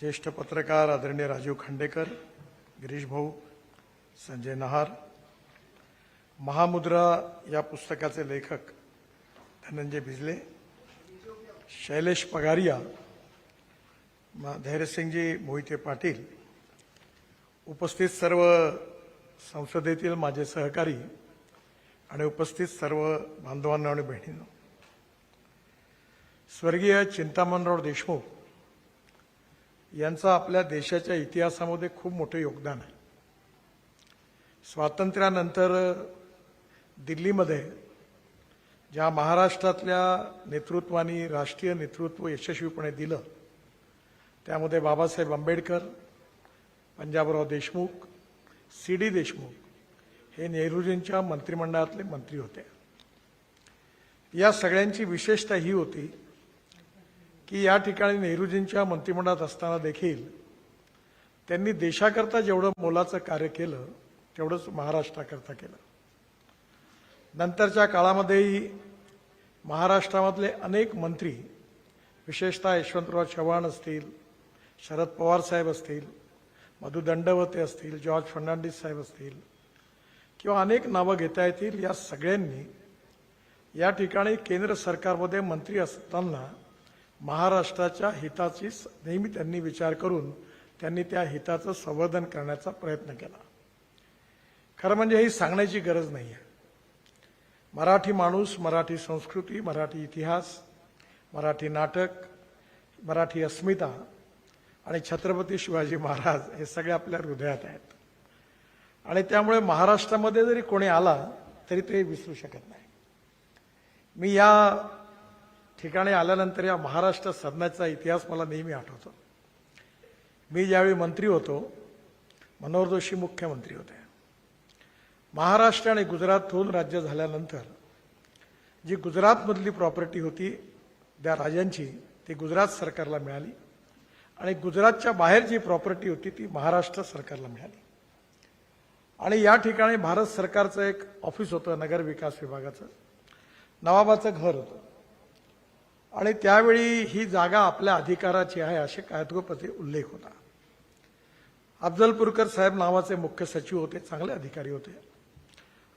ज्येष्ठ पत्रकार आदरणीय राजीव खांडेकर गिरीश भाऊ संजय नहार महामुद्रा या पुस्तकाचे लेखक धनंजय भिजले शैलेश पगारिया मा- धैर्यसिंगजी मोहिते पाटील उपस्थित सर्व संसदेतील माझे सहकारी आणि उपस्थित सर्व बांधवांना आणि बहिणींना. स्वर्गीय चिंतामणराव देशमुख यांचं आपल्या देशाच्या इतिहासामध्ये खूप मोठं योगदान आहे. स्वातंत्र्यानंतर दिल्लीमध्ये ज्या महाराष्ट्रातल्या नेतृत्वानी राष्ट्रीय नेतृत्व यशस्वीपणे दिलं त्यामध्ये बाबासाहेब आंबेडकर पंजाबराव देशमुख सी डी देशमुख हे नेहरूजींच्या मंत्रिमंडळातले मंत्री होते. या सगळ्यांची विशेषता ही होती की या ठिकाणी नेहरूजींच्या मंत्रिमंडळात असताना देखील त्यांनी देशाकरता जेवढं मोलाचं कार्य केलं तेवढंच महाराष्ट्राकरता केलं. नंतरच्या काळामध्येही महाराष्ट्रामधले अनेक मंत्री विशेषतः यशवंतराव चव्हाण असतील शरद पवार साहेब असतील मधु दंडवते असतील जॉर्ज फर्नांडिस साहेब असतील किंवा अनेक नावं घेता येतील या सगळ्यांनी या ठिकाणी केंद्र सरकारमध्ये मंत्री असताना महाराष्ट्राच्या हिताची नेहमी त्यांनी विचार करून त्यांनी त्या हिताचं संवर्धन करण्याचा प्रयत्न केला. खरं म्हणजे ही सांगण्याची गरज नाही आहे मराठी माणूस मराठी संस्कृती मराठी इतिहास मराठी नाटक मराठी अस्मिता आणि छत्रपती शिवाजी महाराज हे सगळे आपल्या हृदयात आहेत. आणि त्यामुळे महाराष्ट्रामध्ये जरी कोणी आला तरी ते विसरू शकत नाही. मी या ठिकाणी आल्यानंतर या महाराष्ट्र सदनाचा इतिहास मला नेहमी आठवतो. मी ज्यावेळी मंत्री होतो मनोहर जोशी मुख्यमंत्री होते. महाराष्ट्र आणि गुजरातहून राज्य झाल्यानंतर जी गुजरातमधली प्रॉपर्टी होती त्या राजांची ती गुजरात सरकारला मिळाली आणि गुजरातच्या बाहेर जी प्रॉपर्टी होती ती महाराष्ट्र सरकारला मिळाली. आणि या ठिकाणी भारत सरकारचं एक ऑफिस होतं नगर विकास विभागाचं. नवाबाचं घर होतं. आणि त्यावेळी ही जागा आपल्या अधिकाराची आहे असे कायद्वपती उल्लेख होता. अफजलपूरकर साहेब नावाचे मुख्य सचिव होते चांगले अधिकारी होते.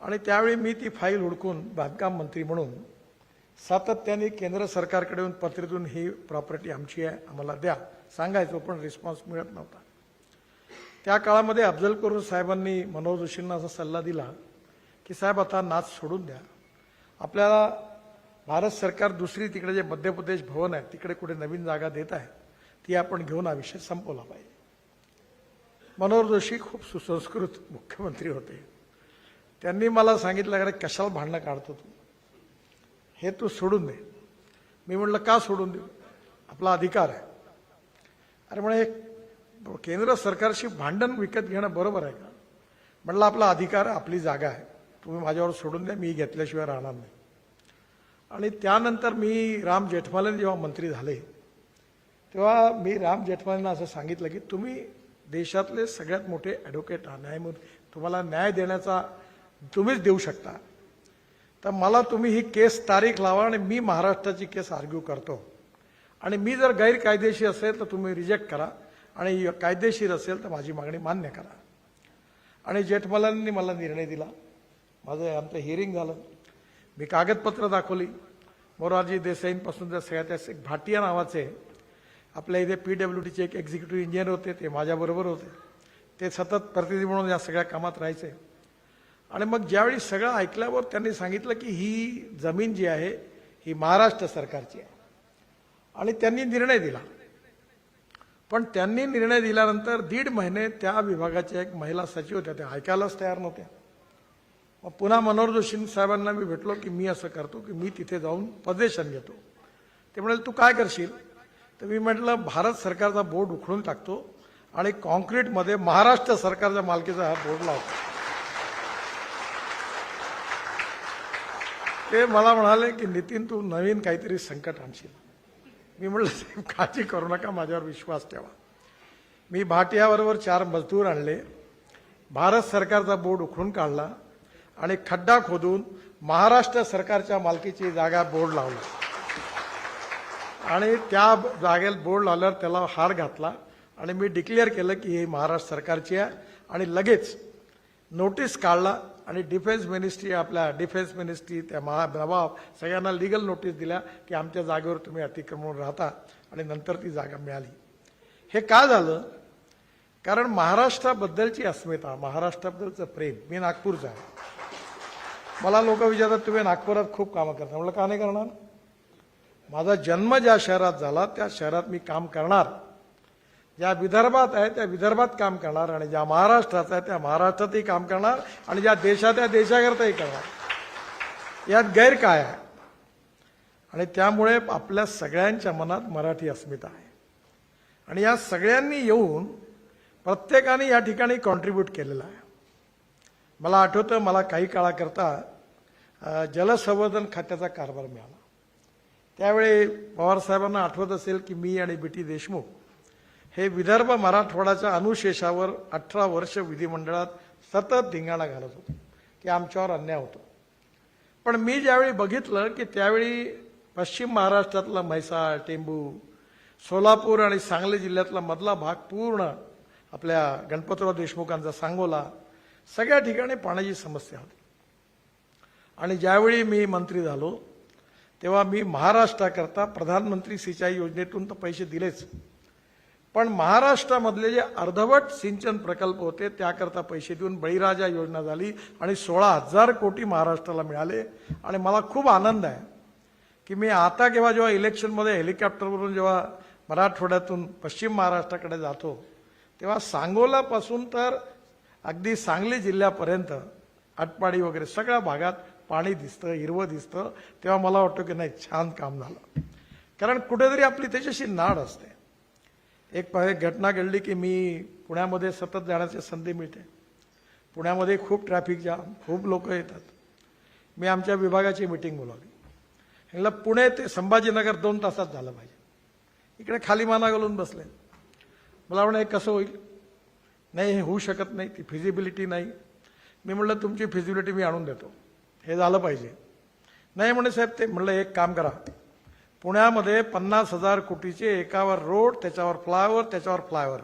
आणि त्यावेळी मी ती फाईल हुडकून बांधकाम मंत्री म्हणून सातत्याने केंद्र सरकारकडे येऊन ही प्रॉपर्टी आमची आहे आम्हाला द्या. सांगायचो पण रिस्पॉन्स मिळत नव्हता. त्या काळामध्ये अफजल करून साहेबांनी मनोहर जोशींना असा सल्ला दिला की साहेब आता नाच सोडून द्या. आपल्याला भारत सरकार दुसरी तिकडे जे मध्य प्रदेश भवन आहे तिकडे कुठे नवीन जागा देत आहे ती आपण घेऊन हा विषय संपवला पाहिजे. मनोहर जोशी खूप सुसंस्कृत मुख्यमंत्री होते. त्यांनी मला सांगितलं अरे कशाला भांडणं काढतो तू? हे तू सोडून दे. मी म्हटलं का सोडून देऊ? आपला अधिकार आहे. अरे म्हणे हे केंद्र सरकारशी भांडण विकत घेणं बरोबर आहे का? म्हटलं आपला अधिकार आपली जागा आहे. तुम्ही माझ्यावर सोडून द्या मी घेतल्याशिवाय राहणार नाही. आणि त्यानंतर मी राम जेठमालन जेव्हा मंत्री झाले तेव्हा मी राम जेठमालांना असं सांगितलं की तुम्ही देशातले सगळ्यात मोठे ॲडव्होकेट न्यायमूर्ती तुम्हाला न्याय देण्याचा तुम्हीच देऊ शकता. तर मला तुम्ही ही केस तारीख लावा आणि मी महाराष्ट्राची केस आर्ग्यू करतो. आणि मी जर गैरकायदेशीर असेल तर तुम्ही रिजेक्ट करा आणि कायदेशीर असेल तर माझी मागणी मान्य करा. आणि जेठमलांनी मला निर्णय दिला. माझं आमचं हिअरिंग झालं. मी कागदपत्र दाखवली. मोरारजी देसाईंपासून त्या सगळ्या त्या एक भाटिया नावाचे आपल्या इथे पी डब्ल्यू टीचे एक एक्झिक्युटिव्ह इंजिनियर होते ते माझ्याबरोबर होते. ते सतत प्रतिनिधी म्हणून या सगळ्या कामात राहायचे. आणि मग ज्यावेळी सगळं ऐकल्यावर त्यांनी सांगितलं की ही जमीन जी आहे ही महाराष्ट्र सरकारची आहे. आणि त्यांनी निर्णय दिला. पण त्यांनी निर्णय दिल्यानंतर दीड महिने त्या विभागाच्या एक महिला सचिव होत्या त्या ऐकायलाच तयार नव्हत्या. मग पुन्हा मनोहर जोशी साहेबांना मी भेटलो की मी असं करतो की मी तिथे जाऊन प्रदेशन घेतो. ते म्हणाले तू काय करशील? तर मी म्हटलं भारत सरकारचा बोर्ड उखडून टाकतो आणि कॉन्क्रीटमध्ये महाराष्ट्र सरकारच्या मालकीचा हा बोर्ड लावतो ते मला म्हणाले की नितीन तू नवीन काहीतरी संकट आणशील. मी म्हटलं साहेब काळजी करू नका माझ्यावर विश्वास ठेवा. मी भाटियाबरोबर चार मजदूर आणले. भारत सरकारचा बोर्ड उखडून काढला. आणि खड्डा खोदून महाराष्ट्र सरकारच्या मालकीची जागा बोर्ड लावला. आणि त्या जागेला बोर्ड लावल्यावर त्याला हार घातला. आणि मी डिक्लेअर केलं की हे महाराष्ट्र सरकारची आहे. आणि लगेच नोटीस काढला आणि डिफेन्स मिनिस्ट्री आपल्या डिफेन्स मिनिस्ट्री त्या महा नवाब सगळ्यांना लिगल नोटीस दिल्या की आमच्या जागेवर तुम्ही अतिक्रमण राहता आणि नंतर ती जागा मिळाली. हे का झालं? कारण महाराष्ट्राबद्दलची अस्मिता महाराष्ट्राबद्दलचं प्रेम मी नागपूरचा आहे. मला लोक विचारतात तुम्ही नागपुरात खूप कामं करता. म्हटलं का नाही करणार? माझा जन्म ज्या शहरात झाला त्या शहरात मी काम करणार. ज्या विदर्भात आहे त्या विदर्भात काम करणार आणि ज्या महाराष्ट्रात आहे त्या महाराष्ट्रातही काम करणार आणि ज्या देशात आहे देशाकरताही करणार. यात गैर काय आहे? आणि त्यामुळे आपल्या सगळ्यांच्या मनात मराठी अस्मिता आहे. आणि या सगळ्यांनी येऊन प्रत्येकाने या ठिकाणी कॉन्ट्रीब्यूट केलेलं आहे. मला आठवतं मला काही काळाकरता जलसंवर्धन खात्याचा कारभार मिळाला. त्यावेळी पवारसाहेबांना आठवत असेल की मी आणि बी टी देशमुख हे विदर्भ मराठवाड्याच्या अनुशेषावर अठरा वर्ष विधिमंडळात सतत धिंगाणा घालत होतो की आमच्यावर अन्याय होतो. पण मी ज्यावेळी बघितलं की त्यावेळी पश्चिम महाराष्ट्रातला म्हैसाळ टेंबू सोलापूर आणि सांगली जिल्ह्यातला मधला भाग पूर्ण आपल्या गणपतराव देशमुखांचा सांगोला सगळ्या ठिकाणी पाण्याची समस्या होती. आणि ज्यावेळी मी मंत्री झालो तेव्हा मी महाराष्ट्राकरता प्रधानमंत्री सिंचाई योजनेतून तर पैसे दिलेच. पण महाराष्ट्रामधले जे अर्धवट सिंचन प्रकल्प होते त्याकरता पैसे देऊन बळीराजा योजना झाली आणि सोळा हजार कोटी महाराष्ट्राला मिळाले. आणि मला खूप आनंद आहे की मी आता केव्हा जेव्हा इलेक्शनमध्ये हेलिकॉप्टरवरून जेव्हा मराठवाड्यातून पश्चिम महाराष्ट्राकडे जातो तेव्हा सांगोलापासून तर अगदी सांगली जिल्ह्यापर्यंत आटपाडी वगैरे सगळ्या भागात पाणी दिसतं हिरवं दिसतं. तेव्हा मला वाटतं की नाही छान काम झालं. कारण कुठेतरी आपली त्याच्याशी नाड असते. एक एक घटना घडली की मी पुण्यामध्ये सतत जाण्याची संधी मिळते. पुण्यामध्ये खूप ट्रॅफिक जाम खूप लोक येतात. मी आमच्या विभागाची मिटिंग बोलावली. ह्याला पुणे ते संभाजीनगर दोन तासात झालं पाहिजे. इकडे खाली माना घालून बसले. मला म्हणे कसं होईल? नाही हे होऊ शकत नाही ती फिजिबिलिटी नाही. मी म्हटलं तुमची फिजिबिलिटी मी आणून देतो. हे झालं पाहिजे. नाही म्हणे साहेब ते म्हणलं एक काम करा. पुण्यामध्ये पन्नास हजार कोटीचे एकावर रोड त्याच्यावर फ्लायओव्हर त्याच्यावर फ्लायओव्हर.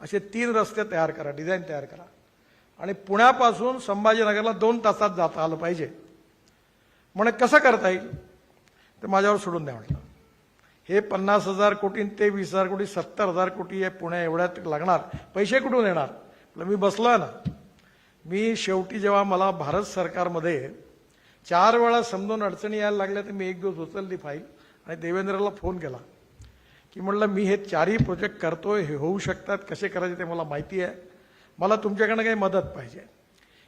असे तीन रस्ते तयार करा डिझाईन तयार करा. आणि पुण्यापासून संभाजीनगरला दोन तासात जाता आलं पाहिजे. म्हणे कसं करता येईल? ते माझ्यावर सोडून द्या म्हटलं. हे पन्नास हजार कोटी आणि ते वीस हजार कोटी सत्तर हजार कोटी आहे पुण्या एवढ्यात लागणार. पैसे कुठून येणार? म्हटलं मी आहे ना. मी शेवटी जेव्हा मला भारत सरकारमध्ये चार वेळा समजून अडचणी यायला लागल्या तर मी एक दिवस उचलली फाईल आणि देवेंद्रला फोन केला. की म्हणलं मी हे चारही प्रोजेक्ट करतोय हे होऊ शकतात कसे करायचे ते मला माहिती आहे. मला तुमच्याकडनं काही मदत पाहिजे.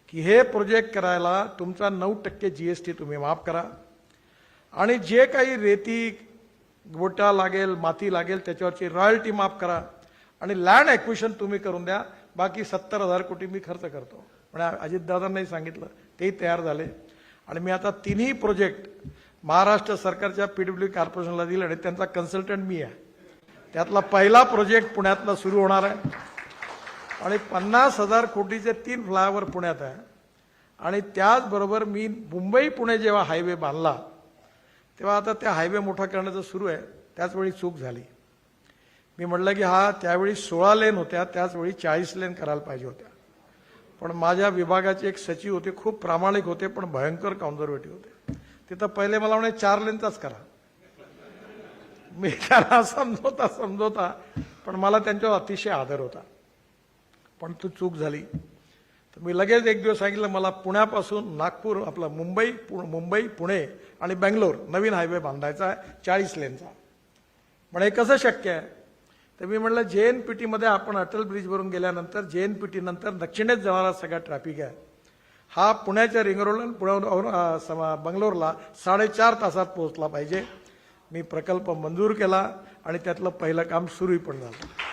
की हे प्रोजेक्ट करायला तुमचा नऊ टक्के जी एस टी तुम्ही माफ करा. आणि जे काही रेती गोटा लागेल माती लागेल त्याच्यावरची रॉयल्टी माफ करा. आणि लँड ॲक्विशन तुम्ही करून द्या. बाकी सत्तर हजार कोटी मी खर्च करतो. म्हणजे अजितदादांनाही सांगितलं तेही तयार झाले. आणि मी आता तिन्ही प्रोजेक्ट महाराष्ट्र सरकारच्या पी डब्ल्यू कॉर्पोरेशनला दिले आणि त्यांचा कन्सल्टंट मी आहे. त्यातला पहिला प्रोजेक्ट पुण्यातला सुरू होणार आहे. आणि पन्नास हजार कोटीचे तीन फ्लायओव्हर पुण्यात आहे. आणि त्याचबरोबर मी मुंबई पुणे जेव्हा हायवे बांधला तेव्हा आता त्या हायवे मोठा करण्याचं सुरू आहे. त्याचवेळी चूक झाली. मी म्हटलं की हा त्यावेळी सोळा लेन होत्या त्याचवेळी चाळीस लेन करायला पाहिजे होत्या. पण माझ्या विभागाचे एक सचिव होते खूप प्रामाणिक होते पण भयंकर कॉन्झर्वेटिव्ह होते. तिथं पहिले मला म्हणे चार लेनचाच करा. मी त्याला समजवता समजवता पण मला त्यांच्यावर अतिशय आदर होता. पण तू चूक झाली. तर मी लगेच एक दिवस सांगितलं मला पुण्यापासून नागपूर आपलं मुंबई पु- मुंबई पुणे आणि बँगलोर नवीन हायवे बांधायचा आहे चाळीस लेनचा. म्हणे कसं शक्य आहे? तर मी म्हटलं जे एन पी टीमध्ये आपण अटल ब्रिजवरून गेल्यानंतर जे एन पी टी नंतर दक्षिणेत जाणारा सगळा ट्रॅफिक आहे. हा पुण्याच्या रिंग रोडला पुण्यावरून बंगलोरला साडेचार तासात पोहोचला पाहिजे. मी प्रकल्प मंजूर केला आणि त्यातलं पहिलं काम सुरूही पण झालं.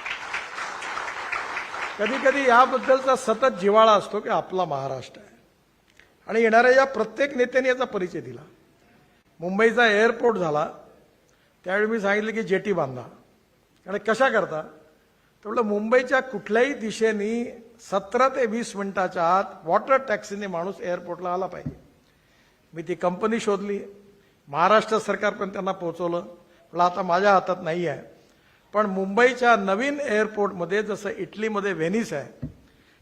कधी कधी याबद्दलचा सतत जिवाळा असतो की आपला महाराष्ट्र आहे. आणि येणाऱ्या या प्रत्येक नेत्याने याचा परिचय दिला. मुंबईचा एअरपोर्ट झाला. त्यावेळी मी सांगितलं की जेटी बांधा. आणि कशा करता? तेवढं मुंबईच्या कुठल्याही दिशेने सतरा ते वीस मिनिटाच्या आत वॉटर टॅक्सीने माणूस एअरपोर्टला आला पाहिजे. मी ती कंपनी शोधली. महाराष्ट्र सरकार पण त्यांना पोहोचवलं. म्हटलं आता माझ्या हातात नाही आहे. पण मुंबईच्या नवीन एअरपोर्टमध्ये जसं इटलीमध्ये व्हेनिस आहे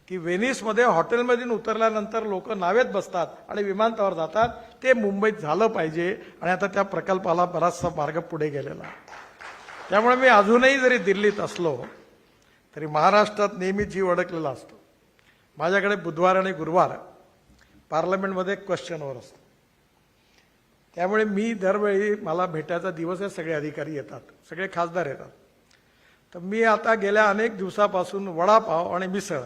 की व्हेनिसमध्ये हॉटेलमधून उतरल्यानंतर लोक नावेत बसतात आणि विमानतळावर जातात ते मुंबईत झालं पाहिजे आणि आता त्या प्रकल्पाला बराचसा मार्ग पुढे गेलेला त्यामुळे मी अजूनही जरी दिल्लीत असलो तरी महाराष्ट्रात नेहमी जीव अडकलेला असतो. माझ्याकडे बुधवार आणि गुरुवार पार्लमेंटमध्ये क्वेश्चनवर असतो त्यामुळे मी दरवेळी मला भेटायचा दिवस आहे सगळे अधिकारी येतात सगळे खासदार येतात. तर मी आता गेल्या अनेक दिवसापासून वडापाव आणि मिसळ.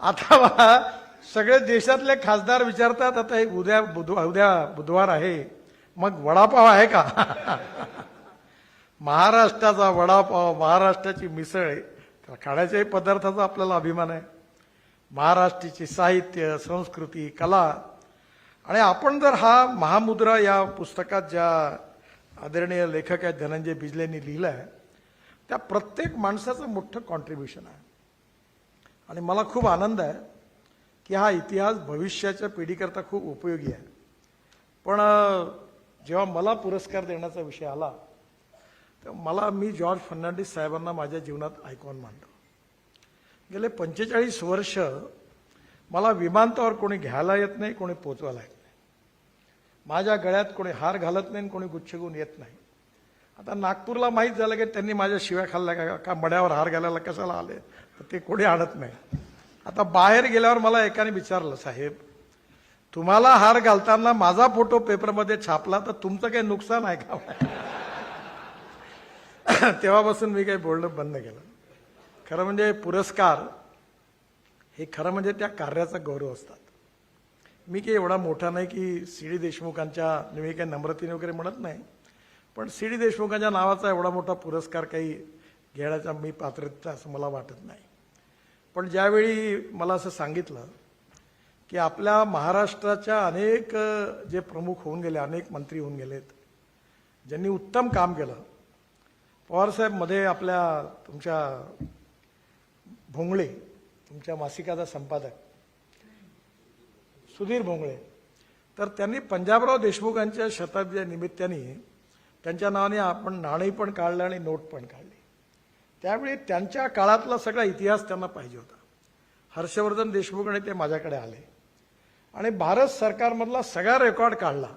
आता मला सगळे देशातले खासदार विचारतात आता हे उद्या बुध उद्या बुधवार आहे मग वडापाव आहे का? महाराष्ट्राचा वडापाव महाराष्ट्राची मिसळ तर खाण्याच्याही पदार्थाचा आपल्याला अभिमान आहे. महाराष्ट्राची साहित्य संस्कृती कला. आणि आपण जर हा महामुद्रा या पुस्तकात ज्या आदरणीय लेखक आहेत धनंजय बिजलेंनी लिहिलं आहे त्या प्रत्येक माणसाचं मोठं कॉन्ट्रीब्युशन आहे. आणि मला खूप आनंद आहे की हा इतिहास भविष्याच्या पिढीकरता खूप उपयोगी आहे. पण जेव्हा मला पुरस्कार देण्याचा विषय आला तर मला मी जॉर्ज फर्नांडिस साहेबांना माझ्या जीवनात आयकॉन मानतो. गेले पंचेचाळीस वर्ष मला विमानतळावर कोणी घ्यायला येत नाही कोणी पोचवायला येत नाही. माझ्या गळ्यात कोणी हार घालत नाही आणि कोणी गुच्छ घेऊन येत नाही. आता नागपूरला माहीत झालं की त्यांनी माझ्या शिव्या खाल्ल्या का? का मड्यावर हार घालायला कशाला आले? तर ते कोणी आणत नाही. आता बाहेर गेल्यावर मला एकाने विचारलं साहेब तुम्हाला हार घालताना माझा फोटो पेपरमध्ये छापला तर तुमचं काही नुकसान आहे का? तेव्हापासून मी काही बोलणं बंद केलं. खरं म्हणजे पुरस्कार हे खरं म्हणजे त्या कार्याचा गौरव असतात. मी काही एवढा मोठा नाही की सी डी देशमुखांच्या मी काही नम्रतेने वगैरे म्हणत नाही. पण सी डी देशमुखांच्या नावाचा एवढा मोठा पुरस्कार काही घेण्याचा मी पात्रता असं मला वाटत नाही. पण ज्यावेळी मला असं सांगितलं की आपल्या महाराष्ट्राच्या अनेक जे प्रमुख होऊन गेले अनेक मंत्री होऊन गेलेत ज्यांनी उत्तम काम केलं. पवारसाहेबमध्ये आपल्या तुमच्या भोंगळे तुमच्या मासिकाचा संपादक सुधीर भोंगळे. तर त्यांनी पंजाबराव देशमुखांच्या शताब्दीच्या निमित्ताने त्यांच्या नावाने आपण नाणी पण काढलं आणि नोट पण काढली. त्यावेळी त्यांच्या काळातला सगळा इतिहास त्यांना पाहिजे होता. हर्षवर्धन देशमुखने ते माझ्याकडे आले. आणि भारत सरकारमधला सगळा रेकॉर्ड काढला.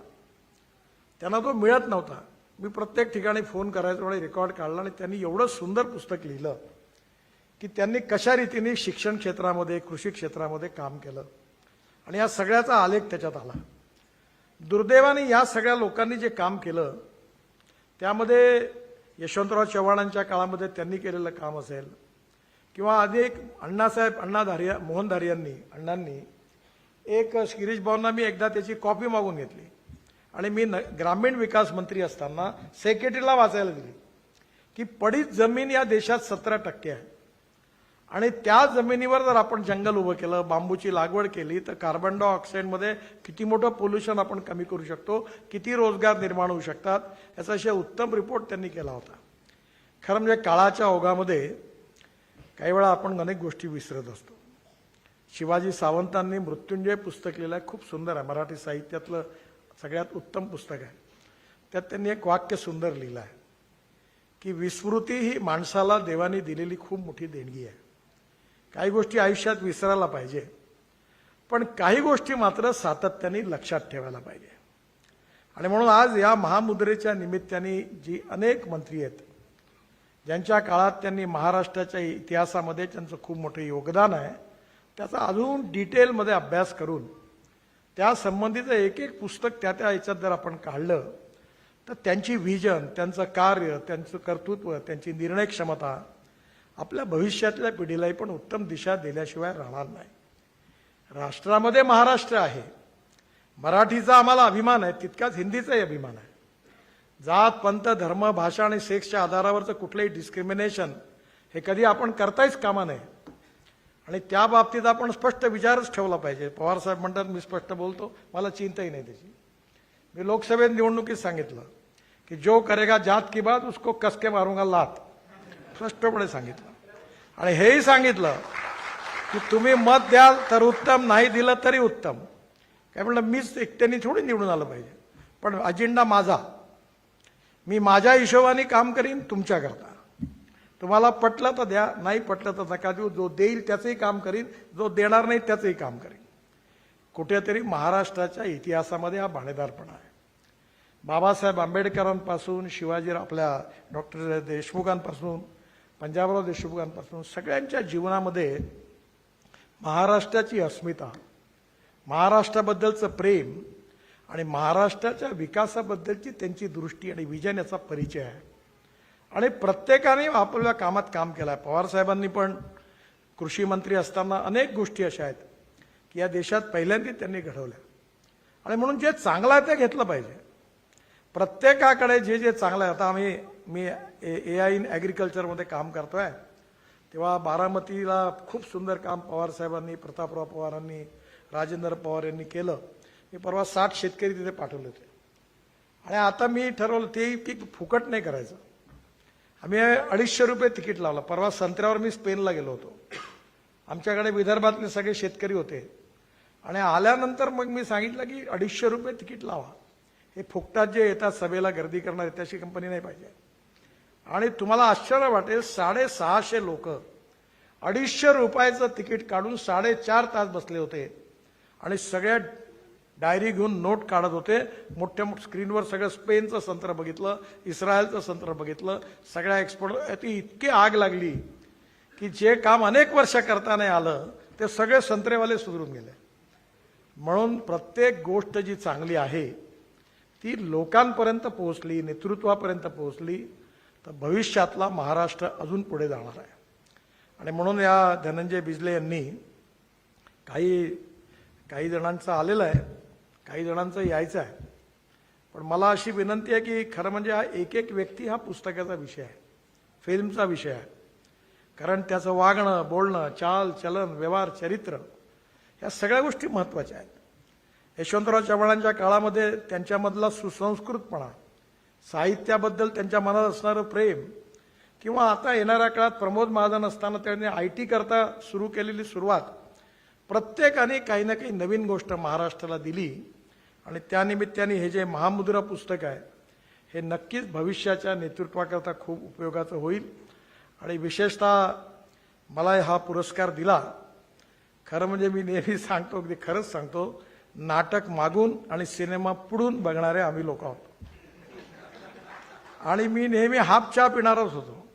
त्यांना तो मिळत नव्हता. मी प्रत्येक ठिकाणी फोन करायचो आणि रेकॉर्ड काढला आणि त्यांनी एवढं सुंदर पुस्तक लिहिलं की त्यांनी कशा रीतीने शिक्षण क्षेत्रामध्ये कृषी क्षेत्रामध्ये काम केलं. आणि या सगळ्याचा आलेख त्याच्यात आला. दुर्दैवाने या सगळ्या लोकांनी जे काम केलं त्यामध्ये यशवंतराव चव्हाणांच्या काळामध्ये त्यांनी केलेलं काम असेल किंवा आधी एक अण्णासाहेब अण्णा धारिया मोहन धारियांनी अण्णांनी एक शिरीष भाऊंना मी एकदा त्याची कॉपी मागून घेतली. आणि मी न ग्रामीण विकास मंत्री असताना सेक्रेटरीला वाचायला दिली की पडीत जमीन या देशात सतरा टक्के आहे. आणि त्या जमिनीवर जर आपण जंगल उभं केलं बांबूची लागवड केली तर कार्बन डायऑक्साईडमध्ये किती मोठं पोल्युशन आपण कमी करू शकतो किती रोजगार निर्माण होऊ शकतात याचा अशा उत्तम रिपोर्ट त्यांनी केला होता. खरं म्हणजे काळाच्या ओघामध्ये काही वेळा आपण अनेक गोष्टी विसरत असतो. शिवाजी सावंतांनी मृत्युंजय पुस्तक लिहिलं आहे खूप सुंदर आहे. मराठी साहित्यातलं सगळ्यात उत्तम पुस्तक आहे. त्यात त्यांनी एक वाक्य सुंदर लिहिलं आहे की विस्मृती ही माणसाला देवाने दिलेली खूप मोठी देणगी आहे. काही गोष्टी आयुष्यात विसरायला पाहिजे. पण काही गोष्टी मात्र सातत्याने लक्षात ठेवायला पाहिजे. आणि म्हणून आज या महामुद्रेच्या निमित्ताने जी अनेक मंत्री आहेत ज्यांच्या काळात त्यांनी महाराष्ट्राच्या इतिहासामध्ये त्यांचं खूप मोठं योगदान आहे त्याचा अजून डिटेलमध्ये अभ्यास करून त्या संबंधीचं एक एक पुस्तक त्या त्या याच्यात जर आपण काढलं तर त्यांची व्हिजन त्यांचं कार्य त्यांचं कर्तृत्व त्यांची निर्णय क्षमता आपल्या भविष्यातल्या पिढीलाही पण उत्तम दिशा दिल्याशिवाय राहणार नाही. राष्ट्रामध्ये महाराष्ट्र आहे. मराठीचा आम्हाला अभिमान आहे तितकाच हिंदीचाही अभिमान आहे. जात पंत धर्म भाषा आणि सेक्सच्या आधारावरचं कुठलंही डिस्क्रिमिनेशन हे कधी आपण करताहीच कामा नये. आणि त्या बाबतीत आपण स्पष्ट विचारच ठेवला पाहिजे. पवार साहेब म्हणतात मी स्पष्ट बोलतो मला चिंताही नाही त्याची. मी लोकसभेत निवडणुकीत सांगितलं की जो करेगा जात की बात उसको कसके मारूंगा लात. स्पष्टपणे सांगितलं. आणि हेही सांगितलं की तुम्ही मत द्याल तर उत्तम नाही दिलं तरी उत्तम. काय म्हणलं मीच एकट्याने थोडी निवडून आलं पाहिजे. पण अजेंडा माझा. मी माझ्या हिशोबाने काम करीन तुमच्याकरता तुम्हाला पटलं तर द्या नाही पटलं तर नका देऊ. जो देईल त्याचंही काम करीन जो देणार नाही त्याचंही काम करीन. कुठेतरी महाराष्ट्राच्या इतिहासामध्ये हा भाणेदारपणा आहे. बाबासाहेब आंबेडकरांपासून शिवाजी आपल्या डॉक्टर देशमुखांपासून पंजाबराव देशमुखांपासून सगळ्यांच्या जीवनामध्ये महाराष्ट्राची अस्मिता महाराष्ट्राबद्दलचं प्रेम आणि महाराष्ट्राच्या विकासाबद्दलची त्यांची दृष्टी आणि विजन याचा परिचय आहे. आणि प्रत्येकाने आपल्या कामात काम केलं आहे पवारसाहेबांनी पण कृषी मंत्री असताना अनेक गोष्टी अशा आहेत की या देशात पहिल्यांदा त्यांनी घडवल्या. आणि म्हणून जे चांगलं आहे ते घेतलं पाहिजे. प्रत्येकाकडे जे जे चांगलं आहे आता आम्ही मी ए आय इन ॲग्रिकल्चरमध्ये काम करतो आहे तेव्हा बारामतीला खूप सुंदर काम पवारसाहेबांनी प्रतापराव पवारांनी राजेंद्र पवार यांनी केलं. मी परवा साठ शेतकरी तिथे पाठवले होते. आणि आता मी ठरवलं ते पीक फुकट नाही करायचं. आम्ही अडीचशे रुपये तिकीट लावलं. परवा संत्र्यावर मी स्पेनला गेलो होतो. आमच्याकडे विदर्भातले सगळे शेतकरी होते. आणि आल्यानंतर मग मी सांगितलं की अडीचशे रुपये तिकीट लावा. हे फुकटात जे येतात सभेला गर्दी करणार त्याची कंपनी नाही पाहिजे. आणि तुम्हाला आश्चर्य वाटेल साडेसहाशे लोक अडीचशे रुपयाचं तिकीट काढून साडेचार तास बसले होते. आणि सगळ्या डायरी घेऊन नोट काढत होते. मोठ्या मोठ्या स्क्रीनवर सगळं स्पेनचं संत्र बघितलं इस्रायलचं संत्र बघितलं सगळ्या एक्सपोर्ट ती इतकी आग लागली की जे काम अनेक वर्ष करता नाही आलं ते सगळे संत्रेवाले सुधरून गेले. म्हणून प्रत्येक गोष्ट जी चांगली आहे ती लोकांपर्यंत पोहोचली नेतृत्वापर्यंत पोहोचली तर भविष्यातला महाराष्ट्र अजून पुढे जाणार आहे. आणि म्हणून या धनंजय बिजले यांनी काही काही जणांचं आलेलं आहे काही जणांचं यायचं आहे. पण मला अशी विनंती आहे की खरं म्हणजे हा एक एक व्यक्ती हा पुस्तकाचा विषय आहे फिल्मचा विषय आहे. कारण त्याचं वागणं बोलणं चाल चलन व्यवहार चरित्र ह्या सगळ्या गोष्टी महत्त्वाच्या आहेत. यशवंतराव चव्हाणांच्या काळामध्ये त्यांच्यामधला सुसंस्कृतपणा साहित्याबद्दल त्यांच्या मनात असणारं प्रेम किंवा आता येणाऱ्या काळात प्रमोद महाजन असताना त्यांनी आय टी करता सुरू केलेली सुरुवात प्रत्येकाने काही ना काही नवीन गोष्ट महाराष्ट्राला दिली. आणि त्यानिमित्ताने हे जे महामुद्रा पुस्तक आहे हे नक्कीच भविष्याच्या नेतृत्वाकरता खूप उपयोगाचं होईल. आणि विशेषतः मला हा पुरस्कार दिला. खरं म्हणजे मी नेहमी सांगतो अगदी खरंच सांगतो नाटक मागून आणि सिनेमा पुढून बघणारे आम्ही लोक आहोत. आणि मी नेहमी हाफ चहा पिणारच होतो.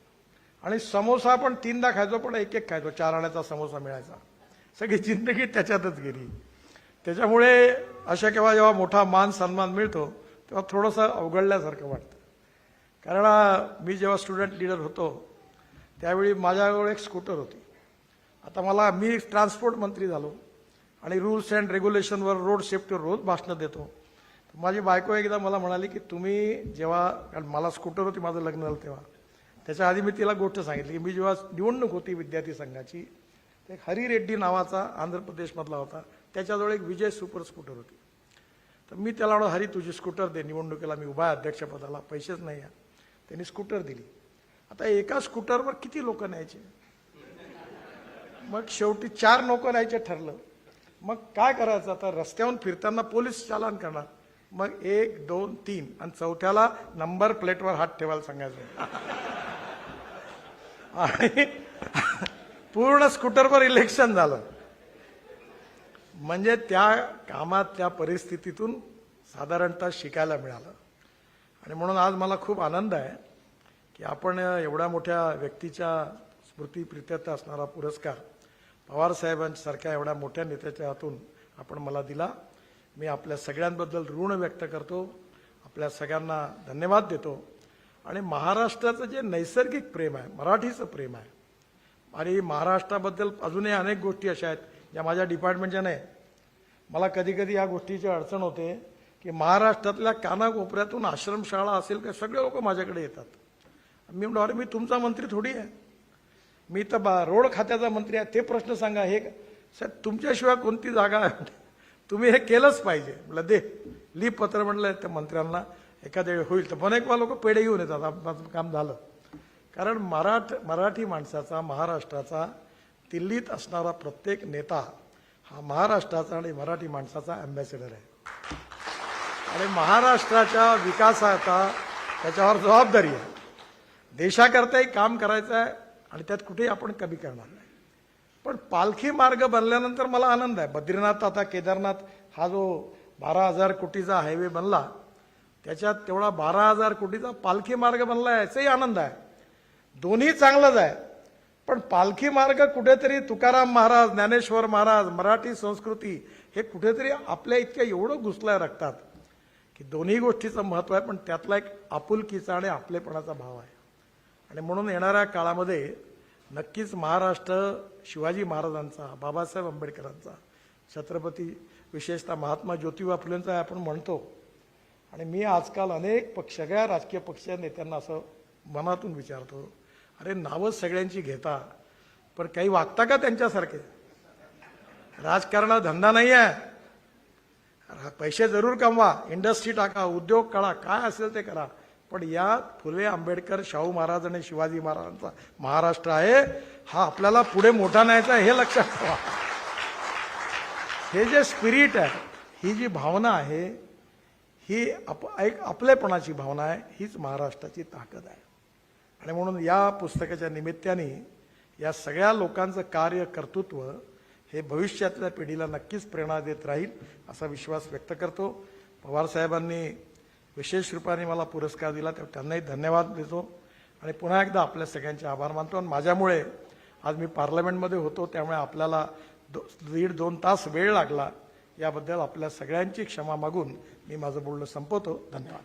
आणि समोसा पण तीनदा खायचो पण एक एक खायचो. चार आण्याचा समोसा मिळायचा. सगळी जिंदगी त्याच्यातच गेली. त्याच्यामुळे अशा केव्हा जेव्हा मोठा मान सन्मान मिळतो तेव्हा थोडंसं अवघडल्यासारखं वाटतं. कारण मी जेव्हा स्टुडंट लिडर होतो त्यावेळी माझ्याजवळ एक स्कूटर होती. आता मला मी ट्रान्सपोर्ट मंत्री झालो. आणि रूल्स अँड रेग्युलेशनवर रोड सेफ्टीवर रोज भाषणं देतो. माझी बायको एकदा मला म्हणाली की तुम्ही जेव्हा कारण मला स्कूटर होती माझं लग्न झालं तेव्हा. त्याच्या आधी मी तिला गोष्ट सांगितली की मी जेव्हा निवडणूक होती विद्यार्थी संघाची ते एक हरी रेड्डी नावाचा आंध्र प्रदेशमधला होता. त्याच्याजवळ एक विजय सुपर स्कूटर होती. तर मी त्याला म्हणून हरी तुझी स्कूटर दे. निवडणुकीला मी उभा आहे अध्यक्षपदाला. पैसेच नाही आहे. त्यांनी स्कूटर दिली. आता एका स्कूटरवर किती लोक न्यायचे? मग शेवटी चार लोक न्यायचे ठरलं. मग काय करायचं? आता रस्त्यावरून फिरताना पोलीस चालन करणार. मग एक दोन तीन. आणि चौथ्याला नंबर प्लेटवर हात ठेवायला सांगायचं. आणि पूर्ण स्कूटरवर इलेक्शन झालं. म्हणजे त्या कामात त्या परिस्थितीतून साधारणतः शिकायला मिळालं. आणि म्हणून आज मला खूप आनंद आहे की आपण एवढ्या मोठ्या व्यक्तीच्या स्मृतीप्रित्यर्थ असणारा पुरस्कार पवारसाहेबांसारख्या एवढ्या मोठ्या नेत्याच्या हातून आपण मला दिला. मी आपल्या सगळ्यांबद्दल ऋण व्यक्त करतो. आपल्या सगळ्यांना धन्यवाद देतो. आणि महाराष्ट्राचं जे नैसर्गिक प्रेम आहे मराठीचं प्रेम आहे आणि महाराष्ट्राबद्दल अजूनही अनेक गोष्टी अशा आहेत ज्या माझ्या डिपार्टमेंटच्या नाही. मला कधी कधी या गोष्टीची अडचण होते की महाराष्ट्रातल्या कानाकोपऱ्यातून आश्रमशाळा असेल का सगळे लोक माझ्याकडे येतात. मी म्हणतो अरे मी तुमचा मंत्री थोडी आहे. मी तर बा रोड खात्याचा मंत्री आहे ते प्रश्न सांगा. हे साहेब तुमच्याशिवाय कोणती जागा तुम्ही हे केलंच पाहिजे. म्हटलं दे. लिप पत्र म्हटलं त्या मंत्र्यांना एखाद्या वेळी होईल. तर पण एक लोक पेढे घेऊन येतात. आपलं काम झालं. कारण मराठ मराठी माणसाचा महाराष्ट्राचा दिल्लीत असणारा प्रत्येक नेता हा महाराष्ट्राचा आणि मराठी माणसाचा अँबॅसेडर आहे. आणि महाराष्ट्राच्या विकासाचा त्याच्यावर जबाबदारी आहे. देशाकरताही काम करायचं आहे आणि त्यात कुठेही आपण कमी करणार नाही. पण पालखी मार्ग बनल्यानंतर मला आनंद आहे. बद्रीनाथ आता केदारनाथ हा जो बारा हजार कोटीचा हायवे बनला त्याच्यात तेवढा बारा हजार कोटीचा पालखी मार्ग बनला आहे याचाही आनंद आहे. दोन्ही चांगलंच आहे. पण पालखी मार्ग कुठेतरी तुकाराम महाराज ज्ञानेश्वर महाराज मराठी संस्कृती हे कुठेतरी आपल्या इतक्या एवढं घुसल्या रक्तात की दोन्ही गोष्टीचं महत्त्व आहे पण त्यातला एक आपुलकीचा आणि आपलेपणाचा भाव आहे. आणि म्हणून येणाऱ्या काळामध्ये नक्कीच महाराष्ट्र शिवाजी महाराजांचा बाबासाहेब आंबेडकरांचा छत्रपती विशेषतः महात्मा ज्योतिबा फुलेंचा आपण म्हणतो. आणि मी आजकाल अनेक पक्ष सगळ्या राजकीय पक्ष नेत्यांना असं मनातून विचारतो अरे नावं सगळ्यांची घेता पण काही वागता का त्यांच्यासारखे? राजकारणात धंदा नाही आहे. पैसे जरूर कमवा इंडस्ट्री टाका उद्योग काढा काय असेल ते करा. पण या फुले आंबेडकर शाहू महाराज आणि शिवाजी महाराजांचा महाराष्ट्र आहे. हा आपल्याला पुढे मोठा न्यायचा हे लक्षात ठेवा. हे जे स्पिरिट आहे ही जी भावना आहे ही आप एक आपलेपणाची भावना आहे हीच महाराष्ट्राची ताकद आहे. आणि म्हणून या पुस्तकाच्या निमित्ताने या सगळ्या लोकांचं कार्य कर्तृत्व हे भविष्यातल्या पिढीला नक्कीच प्रेरणा देत राहील असा विश्वास व्यक्त करतो. पवार साहेबांनी विशेष रूपाने मला पुरस्कार दिला त्या त्यांनाही धन्यवाद देतो. आणि पुन्हा एकदा आपल्या सगळ्यांचे आभार मानतो. आणि माझ्यामुळे आज मी पार्लमेंटमध्ये होतो त्यामुळे आपल्याला दो दीड दोन तास वेळ लागला. याबद्दल आपल्या सगळ्यांची क्षमा मागून मी माझं बोलणं संपवतो. धन्यवाद.